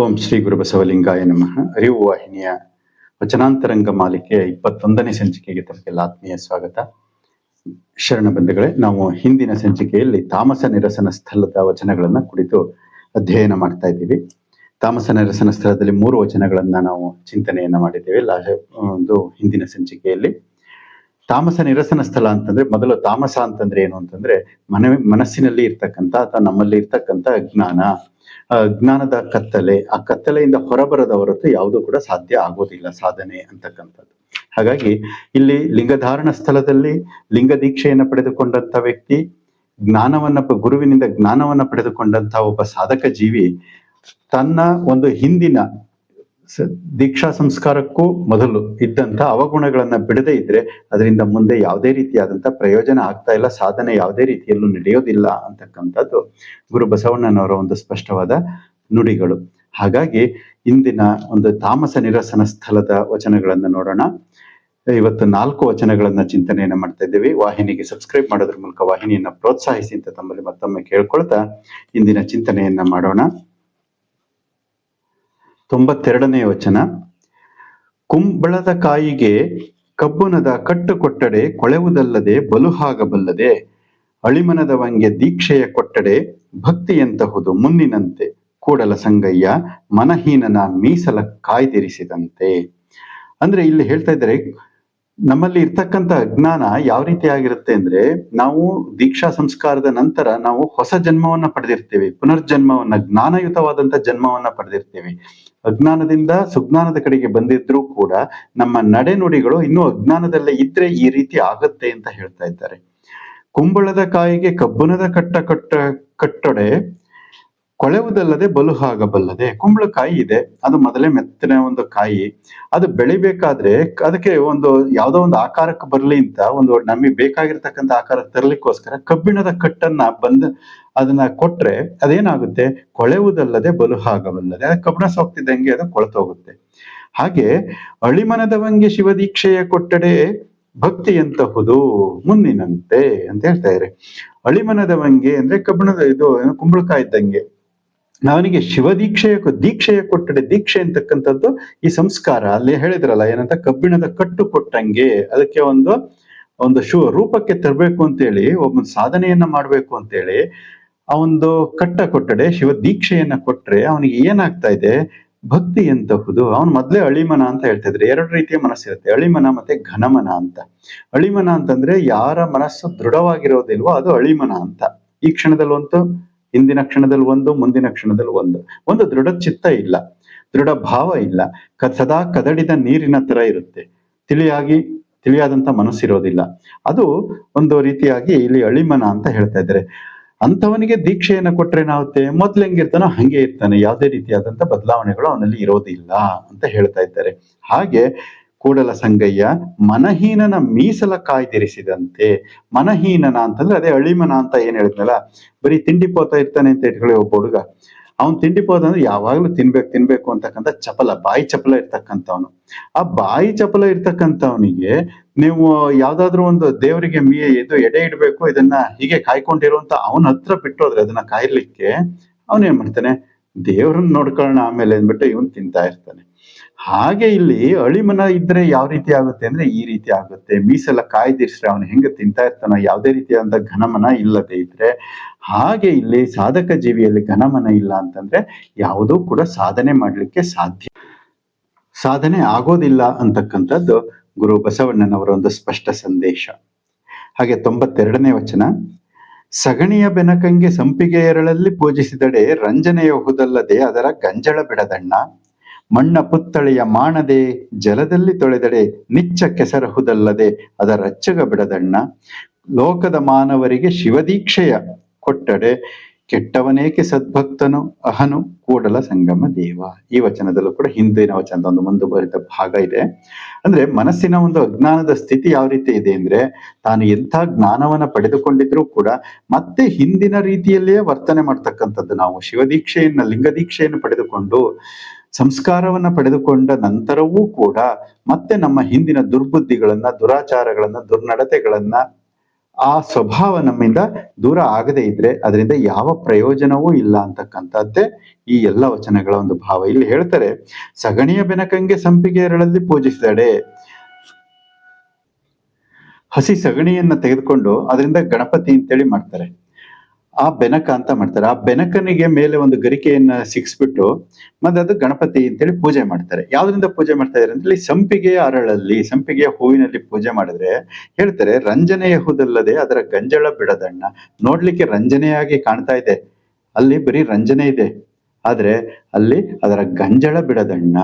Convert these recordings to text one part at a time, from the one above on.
ಓಂ ಶ್ರೀ ಗುರು ಬಸವಲಿಂಗಾಯ ನಮಃ. ಅರಿವು ವಾಹಿನಿಯ ವಚನಾಂತರಂಗ ಮಾಲಿಕೆಯ ಇಪ್ಪತ್ತೊಂದನೇ ಸಂಚಿಕೆಗೆ ತಮಗೆಲ್ಲ ಆತ್ಮೀಯ ಸ್ವಾಗತ. ಶರಣ ಬಂಧುಗಳೇ, ನಾವು ಹಿಂದಿನ ಸಂಚಿಕೆಯಲ್ಲಿ ತಾಮಸ ನಿರಸನ ಸ್ಥಳದ ವಚನಗಳನ್ನು ಕುರಿತು ಅಧ್ಯಯನ ಮಾಡ್ತಾ ಇದ್ದೀವಿ. ತಾಮಸ ನಿರಸನ ಸ್ಥಳದಲ್ಲಿ ಮೂರು ವಚನಗಳನ್ನು ನಾವು ಚಿಂತನೆಯನ್ನ ಮಾಡಿದ್ದೇವೆ. ಲಾ ಒಂದು ಹಿಂದಿನ ಸಂಚಿಕೆಯಲ್ಲಿ. ತಾಮಸ ನಿರಸನ ಸ್ಥಳ ಅಂತಂದ್ರೆ ಮೊದಲು ತಾಮಸ ಅಂತಂದ್ರೆ ಏನು ಅಂತಂದ್ರೆ ಮನ ಮನಸ್ಸಿನಲ್ಲಿ ಇರ್ತಕ್ಕಂಥ ಅಥವಾ ನಮ್ಮಲ್ಲಿ ಇರ್ತಕ್ಕಂಥ ಅಜ್ಞಾನ ಜ್ಞಾನದ ಕತ್ತಲೆ, ಆ ಕತ್ತಲೆಯಿಂದ ಹೊರಬರದ ಹೊರತು ಯಾವುದು ಕೂಡ ಸಾಧ್ಯ ಆಗೋದಿಲ್ಲ ಸಾಧನೆ ಅಂತಕ್ಕಂಥದ್ದು. ಹಾಗಾಗಿ ಇಲ್ಲಿ ಲಿಂಗಧಾರಣ ಸ್ಥಳದಲ್ಲಿ ಲಿಂಗ ದೀಕ್ಷೆಯನ್ನು ಪಡೆದುಕೊಂಡಂತ ವ್ಯಕ್ತಿ, ಜ್ಞಾನವನ್ನ ಗುರುವಿನಿಂದ ಜ್ಞಾನವನ್ನ ಪಡೆದುಕೊಂಡಂತ ಒಬ್ಬ ಸಾಧಕ ಜೀವಿ ತನ್ನ ಒಂದು ಹಿಂದಿನ ದೀಕ್ಷಾ ಸಂಸ್ಕಾರಕ್ಕೂ ಮೊದಲು ಇದ್ದಂತ ಅವಗುಣಗಳನ್ನ ಬಿಡದೇ ಇದ್ರೆ ಅದರಿಂದ ಮುಂದೆ ಯಾವುದೇ ರೀತಿಯಾದಂತ ಪ್ರಯೋಜನ ಆಗ್ತಾ ಇಲ್ಲ, ಸಾಧನೆ ಯಾವುದೇ ರೀತಿಯಲ್ಲೂ ನಡೆಯೋದಿಲ್ಲ ಅಂತಕ್ಕಂಥದ್ದು ಗುರು ಬಸವಣ್ಣನವರ ಒಂದು ಸ್ಪಷ್ಟವಾದ ನುಡಿಗಳು. ಹಾಗಾಗಿ ಇಂದಿನ ಒಂದು ತಾಮಸ ನಿರಸನ ಸ್ಥಳದ ವಚನಗಳನ್ನ ನೋಡೋಣ. ಇವತ್ತು ನಾಲ್ಕು ವಚನಗಳನ್ನ ಚಿಂತನೆಯನ್ನ ಮಾಡ್ತಾ ಇದ್ದೀವಿ. ವಾಹಿನಿಗೆ ಸಬ್ಸ್ಕ್ರೈಬ್ ಮಾಡೋದ್ರ ಮೂಲಕ ವಾಹಿನಿಯನ್ನ ಪ್ರೋತ್ಸಾಹಿಸಿ ಅಂತ ತಮ್ಮಲ್ಲಿ ಮತ್ತೊಮ್ಮೆ ಕೇಳ್ಕೊಳ್ತಾ ಇಂದಿನ ಚಿಂತನೆಯನ್ನ ಮಾಡೋಣ. ತೊಂಬತ್ತೆರಡನೇ ವಚನ. ಕುಂಬಳದ ಕಾಯಿಗೆ ಕಬ್ಬುನದ ಕಟ್ಟು ಕೊಟ್ಟಡೆ ಕೊಳೆವುದಲ್ಲದೆ ಬಲುಹಾಗಬಲ್ಲದೆ ಅಳಿಮನದವಂಗೆ ದೀಕ್ಷೆಯ ಕೊಟ್ಟಡೆ ಭಕ್ತಿಯಂತಹುದು ಮುನ್ನಿನಂತೆ. ಕೂಡಲ ಸಂಗಯ್ಯ, ಮನಹೀನನ ಮೀಸಲ ಕಾಯ್ದಿರಿಸಿದಂತೆ. ಅಂದ್ರೆ ಇಲ್ಲಿ ಹೇಳ್ತಾ ಇದ್ದಾರೆ, ನಮ್ಮಲ್ಲಿ ಇರ್ತಕ್ಕಂಥ ಅಜ್ಞಾನ ಯಾವ ರೀತಿ ಆಗಿರುತ್ತೆ ಅಂದ್ರೆ, ನಾವು ದೀಕ್ಷಾ ಸಂಸ್ಕಾರದ ನಂತರ ನಾವು ಹೊಸ ಜನ್ಮವನ್ನ ಪಡೆದಿರ್ತೇವೆ, ಪುನರ್ಜನ್ಮವನ್ನ ಜ್ಞಾನಯುತವಾದಂತ ಜನ್ಮವನ್ನ ಪಡೆದಿರ್ತೇವೆ. ಅಜ್ಞಾನದಿಂದ ಸುಜ್ಞಾನದ ಕಡೆಗೆ ಬಂದಿದ್ರೂ ಕೂಡ ನಮ್ಮ ನಡೆನುಡಿಗಳು ಇನ್ನೂ ಅಜ್ಞಾನದಲ್ಲೇ ಇದ್ರೆ ಈ ರೀತಿ ಆಗತ್ತೆ ಅಂತ ಹೇಳ್ತಾ ಇದ್ದಾರೆ. ಕುಂಬಳದ ಕಾಯಿಗೆ ಕಬ್ಬುನದ ಕಟ್ಟ ಕಟ್ಟ ಕಟ್ಟೊಡೆ ಕೊಳೆವುದಲ್ಲದೆ ಬಲುಹಾಗಬಲ್ಲದೆ ಕುಂಬಳಕಾಯಿ ಇದೆ. ಅದು ಮೊದಲೇ ಮೆತ್ತನೆ ಒಂದು ಕಾಯಿ. ಅದು ಬೆಳಿಬೇಕಾದ್ರೆ ಅದಕ್ಕೆ ಒಂದು ಯಾವುದೋ ಒಂದು ಆಕಾರಕ್ಕೆ ಬರಲಿ ಅಂತ ಒಂದು ನಮಗೆ ಬೇಕಾಗಿರ್ತಕ್ಕಂಥ ಆಕಾರ ತರಲಿಕ್ಕೋಸ್ಕರ ಕಬ್ಬಿಣದ ಕಟ್ಟನ್ನ ಬಂದ್ ಅದನ್ನ ಕೊಟ್ರೆ ಅದೇನಾಗುತ್ತೆ? ಕೊಳೆವುದಲ್ಲದೆ ಬಲುಹಾಗಬಲ್ಲದೆ, ಅದು ಕಬ್ಬಿಣ ಸೋಗ್ತಿದ್ದಂಗೆ ಅದು ಕೊಳತೋಗುತ್ತೆ. ಹಾಗೆ ಅಳಿಮನದವಂಗೆ ಶಿವದೀಕ್ಷೆಯ ಕೊಟ್ಟಡೆ ಭಕ್ತಿಯಂತಹುದು ಮುನ್ನಿನಂತೆ ಅಂತ ಹೇಳ್ತಾ ಇದ್ದಾರೆ ಅಳಿಮನದವಂಗೆ ಅಂದ್ರೆ ಕಬ್ಬಣದ ಇದು ಕುಂಬಳಕಾಯಿ ಇದ್ದಂಗೆ. ಅವನಿಗೆ ಶಿವದೀಕ್ಷೆಯ ದೀಕ್ಷೆಯ ಕೊಟ್ಟಡೆ ದೀಕ್ಷೆ ಅಂತಕ್ಕಂಥದ್ದು ಈ ಸಂಸ್ಕಾರ. ಅಲ್ಲಿ ಹೇಳಿದ್ರಲ್ಲ, ಏನಂತ? ಕಬ್ಬಿಣದ ಕಟ್ಟು ಕೊಟ್ಟಂಗೆ. ಅದಕ್ಕೆ ಒಂದು ಒಂದು ಶು ರೂಪಕ್ಕೆ ತರಬೇಕು ಅಂತೇಳಿ, ಒಬ್ಬ ಸಾಧನೆಯನ್ನ ಮಾಡ್ಬೇಕು ಅಂತೇಳಿ ಒಂದು ಕಟ್ಟ ಕೊಟ್ಟಡೆ ಶಿವ ದೀಕ್ಷೆಯನ್ನ ಕೊಟ್ರೆ ಅವನಿಗೆ ಏನಾಗ್ತಾ ಇದೆ? ಭಕ್ತಿ ಎಂತಹುದು? ಅವನು ಮೊದ್ಲೇ ಅಳಿಮನ ಅಂತ ಹೇಳ್ತಾ ಇದ್ರೆ ಎರಡು ರೀತಿಯ ಮನಸ್ಸಿರುತ್ತೆ. ಅಳಿಮನ ಮತ್ತೆ ಘನಮನ ಅಂತ. ಅಳಿಮನ ಅಂತಂದ್ರೆ ಯಾರ ಮನಸ್ಸು ದೃಢವಾಗಿರೋದಿಲ್ವೋ ಅದು ಅಳಿಮನ ಅಂತ. ಈ ಕ್ಷಣದಲ್ಲಿ ಒಂದು, ಹಿಂದಿನ ಕ್ಷಣದಲ್ಲಿ ಒಂದು, ಮುಂದಿನ ಕ್ಷಣದಲ್ಲಿ ಒಂದು. ಒಂದು ದೃಢ ಚಿತ್ತ ಇಲ್ಲ. ದೃಢ ಭಾವ ಇಲ್ಲ. ಕ, ಸದಾ ಕದಡಿದ ನೀರಿನ ತರ ಇರುತ್ತೆ. ತಿಳಿಯಾಗಿ, ತಿಳಿಯಾದಂತ ಮನಸ್ಸಿರೋದಿಲ್ಲ. ಅದು ಒಂದು ರೀತಿಯಾಗಿ ಇಲ್ಲಿ ಅಳಿಮನ ಅಂತ ಹೇಳ್ತಾ ಇದ್ದಾರೆ. ಅಂಥವನಿಗೆ ದೀಕ್ಷೆಯನ್ನು ಕೊಟ್ರೆ ಏನಾಗುತ್ತೆ ಮೊದ್ಲು ಹೆಂಗಿರ್ತಾನೋ ಹಂಗೆ ಇರ್ತಾನೆ. ಯಾವುದೇ ರೀತಿಯಾದಂಥ ಬದಲಾವಣೆಗಳು ಅವನಲ್ಲಿ ಇರೋದಿಲ್ಲ ಅಂತ ಹೇಳ್ತಾ ಇದ್ದಾರೆ. ಹಾಗೆ ಕೂಡಲ ಸಂಗಯ್ಯ, ಮನಹೀನನ ಮೀಸಲ ಕಾಯ್ದಿರಿಸಿದಂತೆ, ಮನಹೀನನ ಅಂತಂದ್ರೆ ಅದೇ ಅಳಿಮನ ಅಂತ ಏನ್ ಹೇಳಿದ್ನಲ್ಲ, ಬರೀ ತಿಂಡಿ ಪೋತ ಇರ್ತಾನೆ ಅಂತ ಇಟ್ಕೊಳ್ಳಿ ಒಬ್ಬ ಹುಡುಗ. ಅವ್ನ್ ತಿಂಡಿ ಅಂದ್ರೆ ಯಾವಾಗ್ಲೂ ತಿನ್ಬೇಕು ತಿನ್ಬೇಕು ಅಂತಕ್ಕಂಥ ಚಪಲ, ಬಾಯಿ ಚಪಲ ಇರ್ತಕ್ಕಂಥವನು. ಆ ಬಾಯಿ ಚಪಲ ಇರ್ತಕ್ಕಂಥವನಿಗೆ ನೀವು ಯಾವ್ದಾದ್ರು ಒಂದು ದೇವರಿಗೆ ಮೀ ಇದು ಎಡೆ ಇಡ್ಬೇಕು, ಇದನ್ನ ಹೀಗೆ ಕಾಯ್ಕೊಂಡಿರುವಂತ ಅವನ ಹತ್ರ ಬಿಟ್ಟೋದ್ರೆ ಅದನ್ನ ಕಾಯ್ಲಿಕ್ಕೆ ಅವನೇನ್ ಮಾಡ್ತಾನೆ? ದೇವ್ರನ್ನ ನೋಡ್ಕೊಳ್ಳೋಣ ಆಮೇಲೆ ಅಂದ್ಬಿಟ್ಟು ಇವನ್ ತಿಂತಾ ಇರ್ತಾನೆ. ಹಾಗೆ ಇಲ್ಲಿ ಅಳಿಮನ ಇದ್ರೆ ಯಾವ ರೀತಿ ಆಗುತ್ತೆ ಅಂದ್ರೆ ಈ ರೀತಿ ಆಗುತ್ತೆ. ಮೀಸೆಲ್ಲ ಕಾಯ್ದಿರ್ಸ್ರೆ ಅವನು ಹೆಂಗ ತಿಂತಾ ಇರ್ತಾನೋ ಯಾವುದೇ ರೀತಿಯಾದ ಘನಮನ ಇಲ್ಲದೆ ಇದ್ರೆ, ಹಾಗೆ ಇಲ್ಲಿ ಸಾಧಕ ಜೀವಿಯಲ್ಲಿ ಘನಮನ ಇಲ್ಲ ಅಂತಂದ್ರೆ ಯಾವುದೂ ಕೂಡ ಸಾಧನೆ ಮಾಡಲಿಕ್ಕೆ ಸಾಧ್ಯ, ಸಾಧನೆ ಆಗೋದಿಲ್ಲ ಅಂತಕ್ಕಂಥದ್ದು ಗುರು ಬಸವಣ್ಣನವರ ಒಂದು ಸ್ಪಷ್ಟ ಸಂದೇಶ. ಹಾಗೆ ತೊಂಬತ್ತೆರಡನೇ ವಚನ, ಸಗಣಿಯ ಬೆನಕಂಗೆ ಸಂಪಿಗೆ ಎರಳಲ್ಲಿ ಪೂಜಿಸಿದಡೆ ರಂಜನೆಯ ಹುದಲ್ಲದೆ ಅದರ ಗಂಜಳ ಬಿಡದಣ್ಣ. ಮಣ್ಣ ಪುತ್ತಳೆಯ ಮಾಣದೆ ಜಲದಲ್ಲಿ ತೊಳೆದಡೆ ನಿಚ್ಚ ಕೆಸರಹುದಲ್ಲದೆ ಅದರ ರಚ್ಚಗ ಬಿಡದಣ್ಣ. ಲೋಕದ ಮಾನವರಿಗೆ ಶಿವದೀಕ್ಷೆಯ ಕೊಟ್ಟಡೆ ಕೆಟ್ಟವನೇಕೆ ಸದ್ಭಕ್ತನು, ಅಹನು, ಕೂಡಲ ಸಂಗಮ ದೇವ. ಈ ವಚನದಲ್ಲೂ ಕೂಡ ಹಿಂದಿನ ವಚನದ ಒಂದು ಮುಂದುವರಿದ ಭಾಗ ಇದೆ. ಅಂದ್ರೆ ಮನಸ್ಸಿನ ಒಂದು ಅಜ್ಞಾನದ ಸ್ಥಿತಿ ಯಾವ ರೀತಿ ಇದೆ ಅಂದ್ರೆ ತಾನು ಎಂಥ ಜ್ಞಾನವನ್ನ ಪಡೆದುಕೊಂಡಿದ್ರೂ ಕೂಡ ಮತ್ತೆ ಹಿಂದಿನ ರೀತಿಯಲ್ಲಿಯೇ ವರ್ತನೆ ಮಾಡ್ತಕ್ಕಂಥದ್ದು ನಾವು. ಶಿವದೀಕ್ಷೆಯನ್ನ, ಲಿಂಗದೀಕ್ಷೆಯನ್ನು ಪಡೆದುಕೊಂಡು ಸಂಸ್ಕಾರವನ್ನ ಪಡೆದುಕೊಂಡ ನಂತರವೂ ಕೂಡ ಮತ್ತೆ ನಮ್ಮ ಹಿಂದಿನ ದುರ್ಬುದ್ಧಿಗಳನ್ನ, ದುರಾಚಾರಗಳನ್ನ, ದುರ್ನಡತೆಗಳನ್ನ ಆ ಸ್ವಭಾವ ನಮ್ಮಿಂದ ದೂರ ಆಗದೇ ಇದ್ರೆ ಅದರಿಂದ ಯಾವ ಪ್ರಯೋಜನವೂ ಇಲ್ಲ ಅಂತಕ್ಕಂಥದ್ದೇ ಈ ಎಲ್ಲ ವಚನಗಳ ಒಂದು ಭಾವ. ಇಲ್ಲಿ ಹೇಳ್ತಾರೆ, ಸಗಣಿಯ ಬೆನಕಂಗೆ ಸಂಪಿಗೆ ಎರಳಲ್ಲಿ ಪೂಜಿಸಿದಡೆ. ಹಸಿ ಸಗಣಿಯನ್ನ ತೆಗೆದುಕೊಂಡು ಅದರಿಂದ ಗಣಪತಿ ಅಂತೇಳಿ ಮಾಡ್ತಾರೆ. ಆ ಬೆನಕ ಅಂತ ಮಾಡ್ತಾರೆ. ಆ ಬೆನಕನಿಗೆ ಮೇಲೆ ಒಂದು ಗರಿಕೆಯನ್ನ ಸಿಕ್ಸ್ಬಿಟ್ಟು ಮತ್ತೆ ಅದು ಗಣಪತಿ ಅಂತೇಳಿ ಪೂಜೆ ಮಾಡ್ತಾರೆ. ಯಾವ್ದರಿಂದ ಪೂಜೆ ಮಾಡ್ತಾ ಇದಾರೆ ಅಂದ್ರೆ ಸಂಪಿಗೆಯ ಅರಳಲ್ಲಿ, ಸಂಪಿಗೆಯ ಹೂವಿನಲ್ಲಿ ಪೂಜೆ ಮಾಡಿದ್ರೆ ಹೇಳ್ತಾರೆ ರಂಜನೆಯ ಹೂದಲ್ಲದೆ ಅದರ ಗಂಜಳ ಬಿಡದಣ್ಣ. ನೋಡ್ಲಿಕ್ಕೆ ರಂಜನೆಯಾಗಿ ಕಾಣ್ತಾ ಇದೆ. ಅಲ್ಲಿ ಬರೀ ರಂಜನೆ ಇದೆ. ಆದ್ರೆ ಅಲ್ಲಿ ಅದರ ಗಂಜಳ ಬಿಡದಣ್ಣ.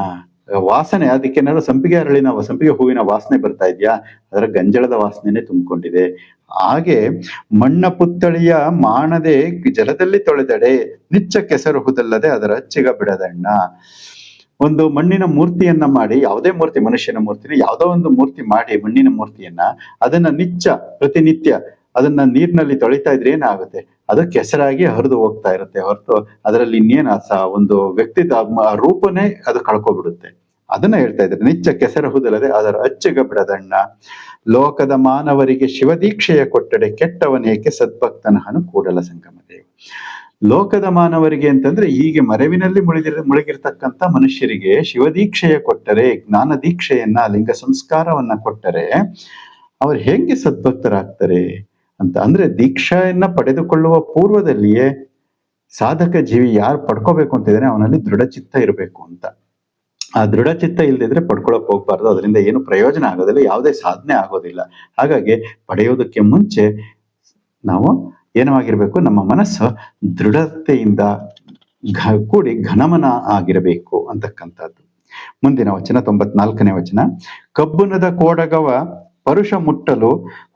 ವಾಸನೆ ಅದಕ್ಕೇನಾದ್ರು ಸಂಪಿಗೆ ಅರಳಿನ, ಸಂಪಿಗೆ ಹೂವಿನ ವಾಸನೆ ಬರ್ತಾ ಇದೆಯಾ? ಅದರ ಗಂಜಳದ ವಾಸನೆನೆ ತುಂಬಿಕೊಂಡಿದೆ. ಹಾಗೆ ಮಣ್ಣ ಪುತ್ತಳಿಯ ಮಾಣದೆ ಜಲದಲ್ಲಿ ತೊಳೆದಡೆ, ನಿಚ್ಚ ಕೆಸರು ಹುದಲ್ಲದೆ ಅದರ ಅಚ್ಚಿಗ ಬಿಡದಣ್ಣ ಒಂದು ಮಣ್ಣಿನ ಮೂರ್ತಿಯನ್ನ ಮಾಡಿ, ಯಾವುದೇ ಮೂರ್ತಿ, ಮನುಷ್ಯನ ಮೂರ್ತಿನ, ಯಾವುದೋ ಒಂದು ಮೂರ್ತಿ ಮಾಡಿ ಮಣ್ಣಿನ ಮೂರ್ತಿಯನ್ನ, ಅದನ್ನ ನಿಚ್ಚ ಪ್ರತಿನಿತ್ಯ ಅದನ್ನ ನೀರಿನಲ್ಲಿ ತೊಳಿತಾ ಇದ್ರೆ ಏನಾಗುತ್ತೆ? ಅದು ಕೆಸರಾಗಿ ಹರಿದು ಹೋಗ್ತಾ ಇರುತ್ತೆ. ಹೊರತು ಅದರಲ್ಲಿ ಇನ್ನೇನು ಒಂದು ವ್ಯಕ್ತಿತ್ವ ರೂಪನೇ ಅದು ಕಳ್ಕೊಬಿಡುತ್ತೆ. ಅದನ್ನ ಹೇಳ್ತಾ ಇದ್ದಾರೆ. ನಿಚ್ಚ ಕೆಸರಹುದಲ್ಲದೆ ಅದರ ಅಚ್ಚಗ ಬಿಡದಣ್ಣ. ಲೋಕದ ಮಾನವರಿಗೆ ಶಿವದೀಕ್ಷೆಯ ಕೊಟ್ಟಡೆ ಕೆಟ್ಟವನೇಕೆ ಸದ್ಭಕ್ತನಹನು ಕೂಡಲ ಸಂಗಮ ದೇವ ಲೋಕದ ಮಾನವರಿಗೆ ಅಂತಂದ್ರೆ ಹೀಗೆ ಮರೆವಿನಲ್ಲಿ ಮುಳುಗಿರ, ಮುಳುಗಿರ್ತಕ್ಕಂಥ ಮನುಷ್ಯರಿಗೆ ಶಿವದೀಕ್ಷೆಯ ಕೊಟ್ಟರೆ, ಜ್ಞಾನ ದೀಕ್ಷೆಯನ್ನ, ಲಿಂಗ ಸಂಸ್ಕಾರವನ್ನ ಕೊಟ್ಟರೆ, ಅವ್ರು ಹೆಂಗೆ ಸದ್ಭಕ್ತರಾಗ್ತಾರೆ? ಅಂತ. ಅಂದ್ರೆ ದೀಕ್ಷೆಯನ್ನ ಪಡೆದುಕೊಳ್ಳುವ ಪೂರ್ವದಲ್ಲಿಯೇ ಸಾಧಕ ಜೀವಿ ಯಾರು ಪಡ್ಕೋಬೇಕು ಅಂತಿದ್ದಾನೆ ಅವನಲ್ಲಿ ದೃಢಚಿತ್ತ ಇರಬೇಕು ಅಂತ. ಆ ದೃಢಚಿತ್ತ ಇಲ್ದಿದ್ರೆ ಪಡ್ಕೊಳಕ್ ಹೋಗ್ಬಾರ್ದು. ಅದರಿಂದ ಏನು ಪ್ರಯೋಜನ ಆಗೋದಿಲ್ಲ, ಯಾವುದೇ ಸಾಧನೆ ಆಗೋದಿಲ್ಲ. ಹಾಗಾಗಿ ಪಡೆಯೋದಕ್ಕೆ ಮುಂಚೆ ನಾವು ಏನವಾಗಿರ್ಬೇಕು, ನಮ್ಮ ಮನಸ್ಸು ದೃಢತೆಯಿಂದ ಘ- ಕೂಡಿ ಘನಮನ ಆಗಿರಬೇಕು ಅಂತಕ್ಕಂಥದ್ದು. ಮುಂದಿನ ವಚನ, ತೊಂಬತ್ನಾಲ್ಕನೇ ವಚನ. ಕಬ್ಬುನದ ಕೋಡಗವ ಪರುಷ ಮುಟ್ಟಲು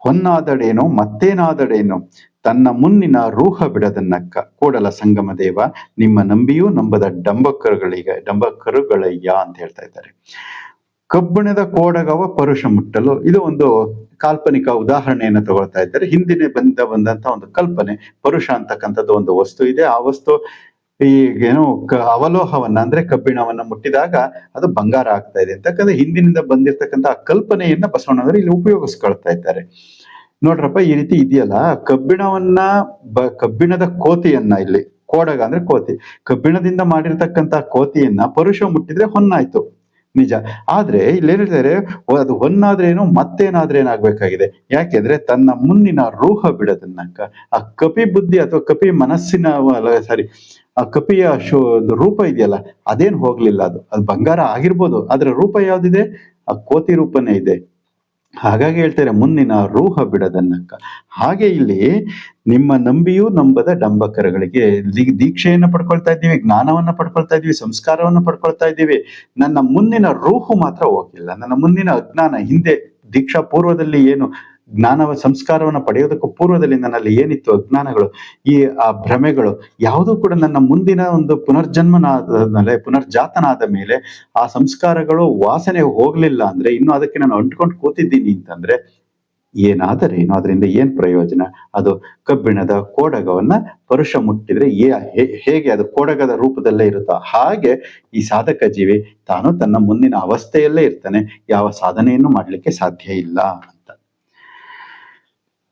ಹೊನ್ನಾದಡೇನೋ ಮತ್ತೇನಾದಡೇನೋ ತನ್ನ ಮುನ್ನಿನ ರೂಹ ಬಿಡದನ್ನಕ್ಕ ಕೂಡಲ ಸಂಗಮ ದೇವ, ನಿಮ್ಮ ನಂಬಿಯೂ ನಂಬದ ಡಂಬಕರುಗಳಿಗೆ, ಡಂಬಕರುಗಳಯ್ಯ ಅಂತ ಹೇಳ್ತಾ ಇದ್ದಾರೆ. ಕಬ್ಬಿಣದ ಕೋಡಗವ ಪರುಷ ಮುಟ್ಟಲು, ಇದು ಒಂದು ಕಾಲ್ಪನಿಕ ಉದಾಹರಣೆಯನ್ನು ತಗೊಳ್ತಾ ಇದ್ದಾರೆ. ಹಿಂದಿನ ಬಂದ ಬಂದಂತ ಒಂದು ಕಲ್ಪನೆ, ಪರುಷ ಅಂತಕ್ಕಂಥದ್ದು ಒಂದು ವಸ್ತು ಇದೆ. ಆ ವಸ್ತು ಈ ಏನು ಅವಲೋಹವನ್ನ, ಅಂದ್ರೆ ಕಬ್ಬಿಣವನ್ನ ಮುಟ್ಟಿದಾಗ ಅದು ಬಂಗಾರ ಆಗ್ತಾ ಇದೆ. ಯಾಕಂದ್ರೆ ಹಿಂದಿನಿಂದ ಬಂದಿರತಕ್ಕಂಥ ಕಲ್ಪನೆಯನ್ನ ಬಸವಣ್ಣವರು ಇಲ್ಲಿ ಉಪಯೋಗಿಸ್ಕೊಳ್ತಾ ಇದ್ದಾರೆ. ನೋಡ್ರಪ್ಪ, ಈ ರೀತಿ ಇದೆಯಲ್ಲ, ಕಬ್ಬಿಣವನ್ನ ಬ, ಕಬ್ಬಿಣದ ಕೋತಿಯನ್ನ ಇಲ್ಲಿ, ಕೋಡಗ ಅಂದ್ರೆ ಕೋತಿ, ಕಬ್ಬಿಣದಿಂದ ಮಾಡಿರ್ತಕ್ಕಂಥ ಕೋತಿಯನ್ನ ಪರುಷ ಮುಟ್ಟಿದ್ರೆ ಹೊನ್ನಾಯ್ತು. ನಿಜ. ಆದ್ರೆ ಇಲ್ಲಿ ಹೇಳ್ತಾರೆ ಅದು ಹೊನ್ನಾದ್ರೇನು ಮತ್ತೇನಾದ್ರೆ ಏನಾಗ್ಬೇಕಾಗಿದೆ ಯಾಕೆಂದ್ರೆ ತನ್ನ ಮುನ್ನಿನ ರೂಹ ಬಿಡದನ್ನಕ್ಕ ಆ ಕಪಿ ಬುದ್ಧಿ ಅಥವಾ ಕಪಿ ಮನಸ್ಸಿನ ಸಾರಿ ಆ ಕಪಿಯ ಶೋ ರೂಪ ಇದೆಯಲ್ಲ, ಅದೇನು ಹೋಗ್ಲಿಲ್ಲ ಅದು. ಅದು ಬಂಗಾರ ಆಗಿರ್ಬೋದು ಅದರ ರೂಪ ಯಾವ್ದಿದೆ? ಆ ಕೋತಿ ರೂಪನೇ ಇದೆ. ಹಾಗಾಗಿ ಹೇಳ್ತಾರೆ ಮುನ್ನಿನ ರೂಹ ಬಿಡದನ್ನಕ್ಕ. ಹಾಗೆ ಇಲ್ಲಿ ನಿಮ್ಮ ನಂಬಿಯೂ ನಂಬದ ಡಂಬಕರಗಳಿಗೆ ದೀಕ್ಷೆಯನ್ನ ಪಡ್ಕೊಳ್ತಾ ಇದ್ದೀವಿ, ಜ್ಞಾನವನ್ನು ಪಡ್ಕೊಳ್ತಾ ಇದ್ದೀವಿ, ಸಂಸ್ಕಾರವನ್ನ ಪಡ್ಕೊಳ್ತಾ ಇದ್ದೀವಿ. ನನ್ನ ಮುಂದಿನ ರೂಹು ಮಾತ್ರ ಹೋಗಿಲ್ಲ ನನ್ನ ಮುಂದಿನ ಅಜ್ಞಾನ ಹಿಂದೆ ದೀಕ್ಷಾ ಪೂರ್ವದಲ್ಲಿ ಏನು ಜ್ಞಾನವ ಸಂಸ್ಕಾರವನ್ನು ಪಡೆಯೋದಕ್ಕೂ ಪೂರ್ವದಲ್ಲಿ ನನ್ನಲ್ಲಿ ಏನಿತ್ತು ಅಜ್ಞಾನಗಳು, ಈ, ಆ ಭ್ರಮೆಗಳು, ಯಾವುದೂ ಕೂಡ ನನ್ನ ಮುಂದಿನ ಒಂದು ಪುನರ್ಜನ್ಮನಾದ ಮೇಲೆ ಪುನರ್ಜಾತನಾದ ಮೇಲೆ ಆ ಸಂಸ್ಕಾರಗಳು ವಾಸನೆ ಹೋಗ್ಲಿಲ್ಲ ಅಂದ್ರೆ, ಇನ್ನು ಅದಕ್ಕೆ ನಾನು ಅಂಟ್ಕೊಂಡು ಕೂತಿದ್ದೀನಿ ಅಂತಂದ್ರೆ ಏನಾದರೇನು ಅದರಿಂದ ಏನ್ ಪ್ರಯೋಜನ? ಅದು ಕಬ್ಬಿಣದ ಕೋಡಗವನ್ನ ಪರುಷ ಮುಟ್ಟಿದ್ರೆ ಏ ಹೇಗೆ ಅದು ಕೋಡಗದ ರೂಪದಲ್ಲೇ ಇರುತ್ತೋ ಹಾಗೆ ಈ ಸಾಧಕ ಜೀವಿ ತಾನು ತನ್ನ ಮುಂದಿನ ಅವಸ್ಥೆಯಲ್ಲೇ ಇರ್ತಾನೆ, ಯಾವ ಸಾಧನೆಯನ್ನು ಮಾಡಲಿಕ್ಕೆ ಸಾಧ್ಯ ಇಲ್ಲ.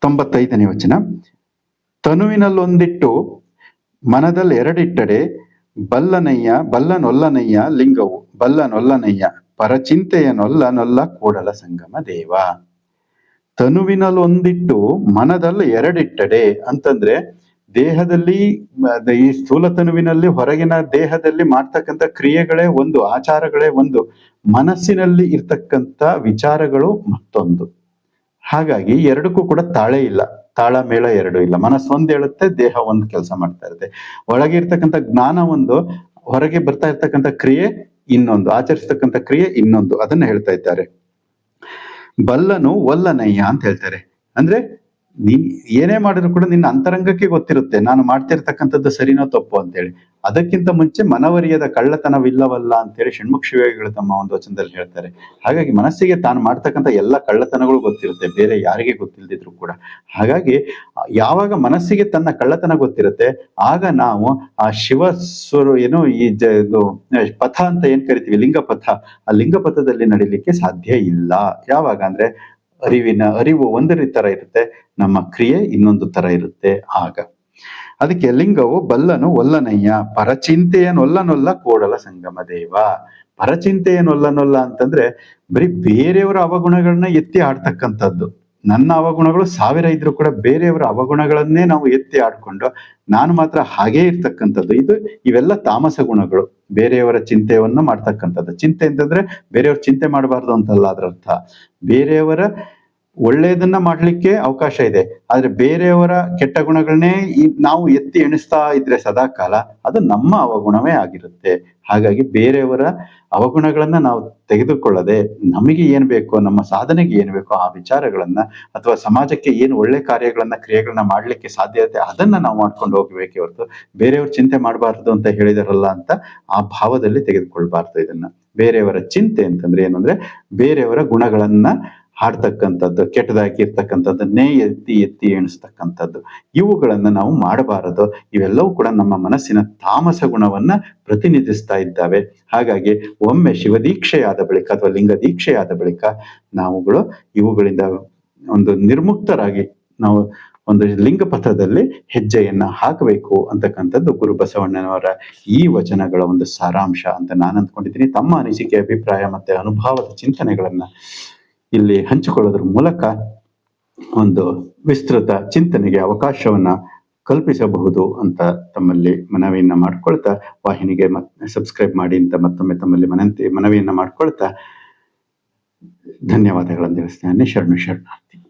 ತೊಂಬತ್ತೈದನೇ ವಚನ. ತನುವಿನಲ್ಲೊಂದಿಟ್ಟು ಮನದಲ್ಲಿ ಎರಡಿಟ್ಟಡೆ ಬಲ್ಲನಯ್ಯ, ಬಲ್ಲನೊಲ್ಲನಯ್ಯ ಲಿಂಗವು, ಬಲ್ಲನೊಲ್ಲನಯ್ಯ ಪರಚಿಂತೆಯ ನೊಲ್ಲ ನೊಲ್ಲ ಕೂಡಲ ಸಂಗಮ ದೇವ. ತನುವಿನಲ್ಲೊಂದಿಟ್ಟು ಮನದಲ್ಲಿ ಎರಡಿಟ್ಟಡೆ ಅಂತಂದ್ರೆ ದೇಹದಲ್ಲಿ ಈ ಸ್ಥೂಲ ತನುವಿನಲ್ಲಿ ಹೊರಗಿನ ದೇಹದಲ್ಲಿ ಮಾಡ್ತಕ್ಕಂಥ ಕ್ರಿಯೆಗಳೇ ಒಂದು, ಆಚಾರಗಳೇ ಒಂದು, ಮನಸ್ಸಿನಲ್ಲಿ ಇರ್ತಕ್ಕಂಥ ವಿಚಾರಗಳು ಮತ್ತೊಂದು. ಹಾಗಾಗಿ ಎರಡಕ್ಕೂ ಕೂಡ ತಾಳೆ ಇಲ್ಲ. ತಾಳ ಮೇಳ ಎರಡು ಇಲ್ಲ. ಮನಸ್ಸು ಒಂದು ಹೇಳುತ್ತೆ, ದೇಹ ಒಂದು ಕೆಲಸ ಮಾಡ್ತಾ ಇರುತ್ತೆ. ಒಳಗೆ ಇರ್ತಕ್ಕಂಥ ಜ್ಞಾನ ಒಂದು, ಹೊರಗೆ ಬರ್ತಾ ಇರ್ತಕ್ಕಂಥ ಕ್ರಿಯೆ ಇನ್ನೊಂದು, ಆಚರಿಸ್ತಕ್ಕಂಥ ಕ್ರಿಯೆ ಇನ್ನೊಂದು, ಅದನ್ನ ಹೇಳ್ತಾ ಇದ್ದಾರೆ. ಬಲ್ಲನು ಒಲ್ಲನಯ್ಯ ಅಂತ ಹೇಳ್ತಾರೆ. ಅಂದ್ರೆ ನೀನ್ ಏನೇ ಮಾಡಿದ್ರು ಕೂಡ ನಿನ್ನ ಅಂತರಂಗಕ್ಕೆ ಗೊತ್ತಿರುತ್ತೆ. ನಾನು ಮಾಡ್ತಿರ್ತಕ್ಕಂಥದ್ದು ಸರಿನೋ ತಪ್ಪು ಅಂತೇಳಿ. ಅದಕ್ಕಿಂತ ಮುಂಚೆ ಮನವರಿಯದ ಕಳ್ಳತನವಿಲ್ಲವಲ್ಲ ಅಂತೇಳಿ ಷಣ್ಮುಖ ಶಿವಗಳು ತಮ್ಮ ಒಂದು ವಚನದಲ್ಲಿ ಹೇಳ್ತಾರೆ. ಹಾಗಾಗಿ ಮನಸ್ಸಿಗೆ ತಾನು ಮಾಡ್ತಕ್ಕಂಥ ಎಲ್ಲ ಕಳ್ಳತನಗಳು ಗೊತ್ತಿರುತ್ತೆ. ಬೇರೆ ಯಾರಿಗೆ ಗೊತ್ತಿಲ್ಲದಿದ್ರು ಕೂಡ. ಹಾಗಾಗಿ ಯಾವಾಗ ಮನಸ್ಸಿಗೆ ತನ್ನ ಕಳ್ಳತನ ಗೊತ್ತಿರುತ್ತೆ, ಆಗ ನಾವು ಆ ಶಿವ ಏನು ಈ ಜ- ಪಥ ಅಂತ ಏನ್ ಕರಿತೀವಿ? ಲಿಂಗ ಪಥ ಆ ಲಿಂಗ ಪಥದಲ್ಲಿ ನಡಿಲಿಕ್ಕೆ ಸಾಧ್ಯ ಇಲ್ಲ. ಯಾವಾಗ ಅಂದ್ರೆ ಅರಿವಿನ ಅರಿವು ಒಂದು ತರ ಇರುತ್ತೆ, ನಮ್ಮ ಕ್ರಿಯೆ ಇನ್ನೊಂದು ತರ ಇರುತ್ತೆ ಆಗ. ಅದಕ್ಕೆ ಲಿಂಗವು ಬಲ್ಲನು ಒಲ್ಲನಯ್ಯ ಪರಚಿಂತೆಯನ್ನೊಲ್ಲನೊಲ್ಲ ಕೋಡಲ ಸಂಗಮ ದೇವ. ಪರಚಿಂತೆಯನ್ನೊಲ್ಲನೊಲ್ಲ ಅಂತಂದ್ರೆ ಬರೀ ಬೇರೆಯವರ ಅವಗುಣಗಳನ್ನ ಎತ್ತಿ ಆಡ್ತಕ್ಕಂಥದ್ದು. ನನ್ನ ಅವಗುಣಗಳು ಸಾವಿರ ಇದ್ರೂ ಕೂಡ ಬೇರೆಯವರ ಅವಗುಣಗಳನ್ನೇ ನಾವು ಎತ್ತಿ ಆಡ್ಕೊಂಡು ನಾನು ಮಾತ್ರ ಹಾಗೇ ಇರ್ತಕ್ಕಂಥದ್ದು. ಇದು ಇವೆಲ್ಲ ತಾಮಸ ಗುಣಗಳು. ಬೇರೆಯವರ ಚಿಂತೆಯನ್ನ ಮಾಡ್ತಕ್ಕಂಥದ್ದು. ಚಿಂತೆ ಅಂತಂದ್ರೆ ಬೇರೆಯವ್ರ ಚಿಂತೆ ಮಾಡಬಾರ್ದು ಅಂತಲ್ಲ ಅದರ ಅರ್ಥ. ಬೇರೆಯವರ ಒಳ್ಳೆಯದನ್ನ ಮಾಡ್ಲಿಕ್ಕೆ ಅವಕಾಶ ಇದೆ. ಆದ್ರೆ ಬೇರೆಯವರ ಕೆಟ್ಟ ಗುಣಗಳನ್ನೇ ನಾವು ಎತ್ತಿ ಎಣಿಸ್ತಾ ಇದ್ರೆ ಸದಾ ಕಾಲ ಅದು ನಮ್ಮ ಅವಗುಣವೇ ಆಗಿರುತ್ತೆ. ಹಾಗಾಗಿ ಬೇರೆಯವರ ಅವಗುಣಗಳನ್ನ ನಾವು ತೆಗೆದುಕೊಳ್ಳದೆ ನಮಗೆ ಏನ್ ಬೇಕೋ, ನಮ್ಮ ಸಾಧನೆಗೆ ಏನ್ ಬೇಕೋ ಆ ವಿಚಾರಗಳನ್ನ ಅಥವಾ ಸಮಾಜಕ್ಕೆ ಏನು ಒಳ್ಳೆ ಕಾರ್ಯಗಳನ್ನ, ಕ್ರಿಯೆಗಳನ್ನ ಮಾಡ್ಲಿಕ್ಕೆ ಸಾಧ್ಯತೆ ಅದನ್ನ ನಾವು ಮಾಡ್ಕೊಂಡು ಹೋಗ್ಬೇಕೆ ಹೊರತು ಬೇರೆಯವ್ರ ಚಿಂತೆ ಮಾಡಬಾರ್ದು ಅಂತ ಹೇಳಿದಾರಲ್ಲ ಅಂತ ಆ ಭಾವದಲ್ಲಿ ತೆಗೆದುಕೊಳ್ಬಾರ್ದು ಇದನ್ನ. ಬೇರೆಯವರ ಚಿಂತೆ ಅಂತಂದ್ರೆ ಏನಂದ್ರೆ ಬೇರೆಯವರ ಗುಣಗಳನ್ನ ಹಾಡ್ತಕ್ಕಂಥದ್ದು ಕೆಟ್ಟದಾಗಿರ್ತಕ್ಕಂಥದ್ದನ್ನೇ ಎತ್ತಿ ಎತ್ತಿ ಎಣಿಸ್ತಕ್ಕಂಥದ್ದು, ಇವುಗಳನ್ನ ನಾವು ಮಾಡಬಾರದು. ಇವೆಲ್ಲವೂ ಕೂಡ ನಮ್ಮ ಮನಸ್ಸಿನ ತಾಮಸ ಗುಣವನ್ನ ಪ್ರತಿನಿಧಿಸ್ತಾ ಇದ್ದಾವೆ. ಹಾಗಾಗಿ ಒಮ್ಮೆ ಶಿವದೀಕ್ಷೆಯಾದ ಬಳಿಕ ಅಥವಾ ಲಿಂಗ ದೀಕ್ಷೆಯಾದ ಬಳಿಕ ನಾವುಗಳು ಇವುಗಳಿಂದ ಒಂದು ನಿರ್ಮುಕ್ತರಾಗಿ ನಾವು ಒಂದು ಲಿಂಗ ಪಥದಲ್ಲಿ ಹೆಜ್ಜೆಯನ್ನ ಹಾಕಬೇಕು ಅಂತಕ್ಕಂಥದ್ದು ಗುರು ಬಸವಣ್ಣನವರ ಈ ವಚನಗಳ ಒಂದು ಸಾರಾಂಶ ಅಂತ ನಾನು ಅಂದ್ಕೊಂಡಿದ್ದೀನಿ ತಮ್ಮ ಅನಿಸಿಕೆ, ಅಭಿಪ್ರಾಯ ಮತ್ತೆ ಅನುಭವದ ಚಿಂತನೆಗಳನ್ನ ಇಲ್ಲಿ ಹಂಚಿಕೊಳ್ಳೋದ್ರ ಮೂಲಕ ಒಂದು ವಿಸ್ತೃತ ಚಿಂತನೆಗೆ ಅವಕಾಶವನ್ನ ಕಲ್ಪಿಸಬಹುದು ಅಂತ ತಮ್ಮಲ್ಲಿ ಮನವಿಯನ್ನ ಮಾಡ್ಕೊಳ್ತಾ, ವಾಹಿನಿಗೆ ಮತ್ ಸಬ್ಸ್ಕ್ರೈಬ್ ಮಾಡಿ ಅಂತ ಮತ್ತೊಮ್ಮೆ ತಮ್ಮಲ್ಲಿ ಮನಂತಿ, ಮನವಿಯನ್ನ ಮಾಡ್ಕೊಳ್ತಾ ಧನ್ಯವಾದಗಳನ್ನು ತಿಳಿಸ್ತೇನೆ. ಶರಣು ಶರಣಾರ್ಥಿ.